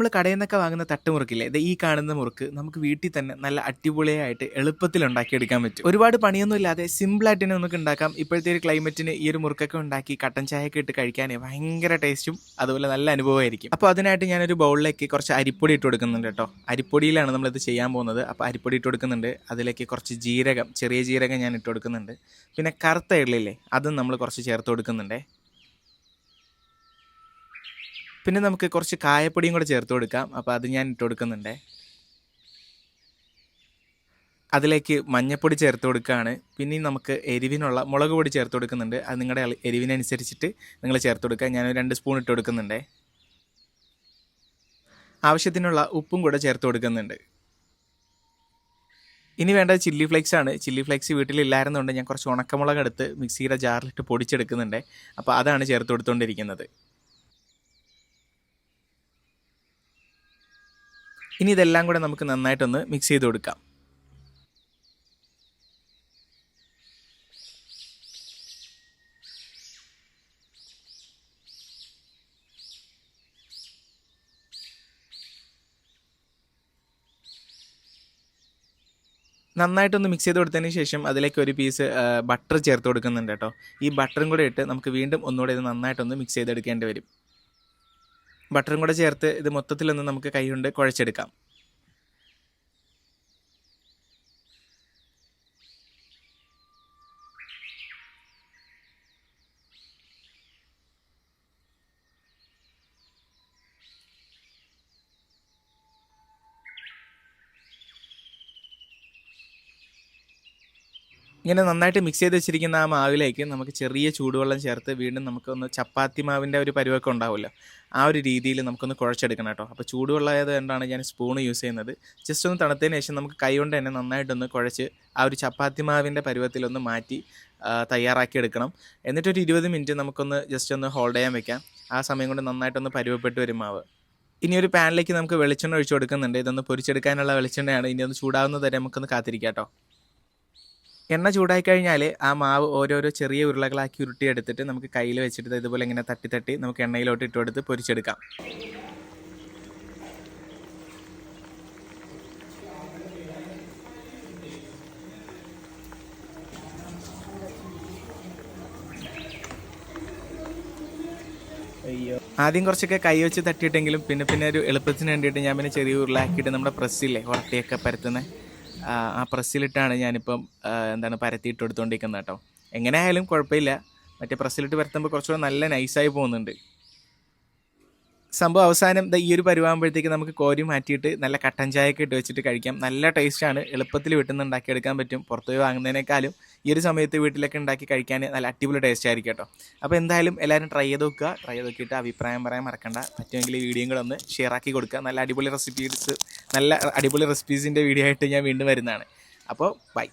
നമ്മൾ കടയിൽ നിന്നൊക്കെ വാങ്ങുന്ന തട്ടുമുറുക്കില്ലേ ഇത് ഈ കാണുന്ന മുറുക്ക് നമുക്ക് വീട്ടിൽ തന്നെ നല്ല അടിപൊളിയായിട്ട് എളുപ്പത്തിൽ ഉണ്ടാക്കിയെടുക്കാൻ പറ്റും. ഒരുപാട് പണിയൊന്നും ഇല്ലാതെ സിമ്പിളായിട്ട് തന്നെ നമുക്ക് ഉണ്ടാക്കാം. ഇപ്പോഴത്തെ ഒരു ക്ലൈമറ്റിന് ഈ ഒരു മുറുക്കൊക്കെ ഉണ്ടാക്കി കട്ടൻ ചായയൊക്കെ ഇട്ട് കഴിക്കാൻ ഭയങ്കര ടേസ്റ്റും അതുപോലെ നല്ല അനുഭവമായിരിക്കും. അപ്പോൾ അതിനായിട്ട് ഞാനൊരു ബൗളിലേക്ക് കുറച്ച് അരിപ്പൊടി ഇട്ട് കൊടുക്കുന്നുണ്ട് കേട്ടോ. അരിപ്പൊടിയിലാണ് നമ്മളിത് ചെയ്യാൻ പോകുന്നത്. അപ്പോൾ അരിപ്പൊടി ഇട്ട് കൊടുക്കുന്നുണ്ട്. അതിലേക്ക് കുറച്ച് ജീരകം ചെറിയ ജീരകം ഞാൻ ഇട്ട് കൊടുക്കുന്നുണ്ട്. പിന്നെ കറുത്ത എള്ളില്ലേ അതും നമ്മൾ കുറച്ച് ചേർത്ത് കൊടുക്കുന്നുണ്ടേ. പിന്നെ നമുക്ക് കുറച്ച് കായപ്പൊടിയും കൂടെ ചേർത്ത് കൊടുക്കാം. അപ്പോൾ അത് ഞാൻ ഇട്ട് കൊടുക്കുന്നുണ്ട്. അതിലേക്ക് മഞ്ഞപ്പൊടി ചേർത്ത് കൊടുക്കുകയാണ് പിന്നെ നമുക്ക് എരിവിനുള്ള മുളക് പൊടി ചേർത്ത് കൊടുക്കുന്നുണ്ട്. അത് നിങ്ങളുടെ എരിവിനനുസരിച്ചിട്ട് നിങ്ങൾ ചേർത്ത് കൊടുക്കുക. ഞാൻ രണ്ട് സ്പൂൺ ഇട്ട് കൊടുക്കുന്നുണ്ട്. ആവശ്യത്തിനുള്ള ഉപ്പും കൂടെ ചേർത്ത് കൊടുക്കുന്നുണ്ട്. ഇനി വേണ്ടത് ചില്ലി ഫ്ലേക്സ് ആണ്. ചില്ലി ഫ്ലേക്സ് വീട്ടിലില്ലായിരുന്നുകൊണ്ട് ഞാൻ കുറച്ച് ഉണക്കമുളക് എടുത്ത് മിക്സിയുടെ ജാറിലിട്ട് പൊടിച്ചെടുക്കുന്നുണ്ട്. അപ്പോൾ അതാണ് ചേർത്ത് കൊടുത്തുകൊണ്ടിരിക്കുന്നത് ഇനി ഇതെല്ലാം കൂടെ നമുക്ക് നന്നായിട്ടൊന്ന് മിക്സ് ചെയ്ത് കൊടുക്കാം. നന്നായിട്ടൊന്ന് മിക്സ് ചെയ്ത് കൊടുത്തതിന് ശേഷം അതിലേക്ക് ഒരു പീസ് ബട്ടർ ചേർത്ത് കൊടുക്കുന്നുണ്ട് കേട്ടോ. ഈ ബട്ടറും കൂടെ ഇട്ട് നമുക്ക് വീണ്ടും ഒന്നുകൂടെ ഇത് നന്നായിട്ടൊന്ന് മിക്സ് ചെയ്തെടുക്കേണ്ടി വരും. ബട്ടറും കൂടെ ചേർത്ത് ഇത് മൊത്തത്തിലൊന്ന് നമുക്ക് കൈ കൊണ്ട് കുഴച്ചെടുക്കാം. ഇങ്ങനെ നന്നായിട്ട് മിക്സ് ചെയ്ത് വെച്ചിരിക്കുന്ന ആ മാവിലേക്ക് നമുക്ക് ചെറിയ ചൂടുവെള്ളം ചേർത്ത് വീണ്ടും നമുക്കൊന്ന് ചപ്പാത്തി മാവിന്റെ ഒരു പരുവൊക്കെ ഉണ്ടാവുമല്ലോ. ആ ഒരു രീതിയിൽ നമുക്കൊന്ന് കുഴച്ചെടുക്കണം കേട്ടോ. അപ്പോൾ ചൂടുവെള്ളം ആയതുകൊണ്ടാണ് ഞാൻ സ്പൂൺ യൂസ് ചെയ്യുന്നത്. ജസ്റ്റ് ഒന്ന് തണുത്തതിന് ശേഷം നമുക്ക് കൈ കൊണ്ട് തന്നെ നന്നായിട്ടൊന്ന് കുഴച്ച് ആ ഒരു ചപ്പാത്തി മാവിന്റെ പരുവത്തിലൊന്ന് മാറ്റി തയ്യാറാക്കി എടുക്കണം. എന്നിട്ടൊരു ഇരുപത് മിനിറ്റ് നമുക്കൊന്ന് ജസ്റ്റ് ഒന്ന് ഹോൾഡ് ചെയ്യാൻ വെക്കാം. ആ സമയം കൊണ്ട് നന്നായിട്ടൊന്ന് പരുവപ്പെട്ട് വരും മാവ്. ഇനി ഒരു പാനിലേക്ക് നമുക്ക് വെളിച്ചെണ്ണ ഒഴിച്ചു കൊടുക്കുന്നുണ്ട്. ഇതൊന്ന് പൊരിച്ചെടുക്കാനുള്ള വെളിച്ചെണ്ണയാണ്. ഇനി ഒന്ന് ചൂടാവുന്നത് വരെ നമുക്കൊന്ന് കാത്തിരിക്കാം കേട്ടോ. എണ്ണ ചൂടായി കഴിഞ്ഞാൽ ആ മാവ് ഓരോരോ ചെറിയ ഉരുളകളാക്കി ഉരുട്ടിയെടുത്തിട്ട് നമുക്ക് കയ്യിൽ വെച്ചിട്ട് ഇതുപോലെ ഇങ്ങനെ തട്ടി തട്ടി നമുക്ക് എണ്ണയിലോട്ട് ഇട്ട് കൊടുത്ത് പൊരിച്ചെടുക്കാം. ആദ്യം കുറച്ചൊക്കെ കൈ വെച്ച് തട്ടിയിട്ടെങ്കിലും പിന്നെ പിന്നെ ഒരു എളുപ്പത്തിന് വേണ്ടിയിട്ട് ഞാൻ പിന്നെ ചെറിയ ഉരുളാക്കിയിട്ട് നമ്മുടെ പ്രസ്സില്ലേ ഉറട്ടിയൊക്കെ പരത്തുന്ന. ആ, പ്രസ്സിലിട്ടാണ് ഞാനിപ്പം എന്താണ് പരത്തിയിട്ട് എടുത്തുകൊണ്ടിരിക്കുന്നത് കേട്ടോ. എങ്ങനെ ആയാലും കുഴപ്പമില്ല. മറ്റേ പ്രസ്സിലിട്ട് പരത്തുമ്പോൾ കുറച്ചുകൂടെ നല്ല നൈസായി പോകുന്നുണ്ട്. സംഭവം അവസാനം ഈ ഒരു പരുവാകുമ്പോഴത്തേക്ക് നമുക്ക് കോരി മാറ്റിയിട്ട് നല്ല കട്ടൻ ചായയൊക്കെ ഇട്ട് വെച്ചിട്ട് കഴിക്കാം. നല്ല ടേസ്റ്റാണ് എളുപ്പത്തിൽ വീട്ടിൽ നിന്ന് ഉണ്ടാക്കിയെടുക്കാൻ പറ്റും. പുറത്തു പോയി വാങ്ങുന്നതിനേക്കാളും ഈ ഒരു സമയത്ത് വീട്ടിലൊക്കെ ഉണ്ടാക്കി കഴിക്കാൻ നല്ല അടിപൊളി ടേസ്റ്റ് ആയിരിക്കും കേട്ടോ. അപ്പോൾ എന്തായാലും എല്ലാവരും ട്രൈ ചെയ്ത് നോക്കുക. ട്രൈ ചെയ്ത് നോക്കിയിട്ട് അഭിപ്രായം പറയാൻ മറക്കണ്ട. പറ്റുമെങ്കിൽ ഈ വീഡിയോയും കൂടെ ഒന്ന് ഷെയർ ആക്കി കൊടുക്കുക. നല്ല അടിപൊളി റെസിപ്പീസ് നല്ല അടിപൊളി റെസിപ്പീസിന്റെ വീഡിയോ ആയിട്ട് ഞാൻ വീണ്ടും വരുന്നതാണ്. അപ്പോൾ ബൈ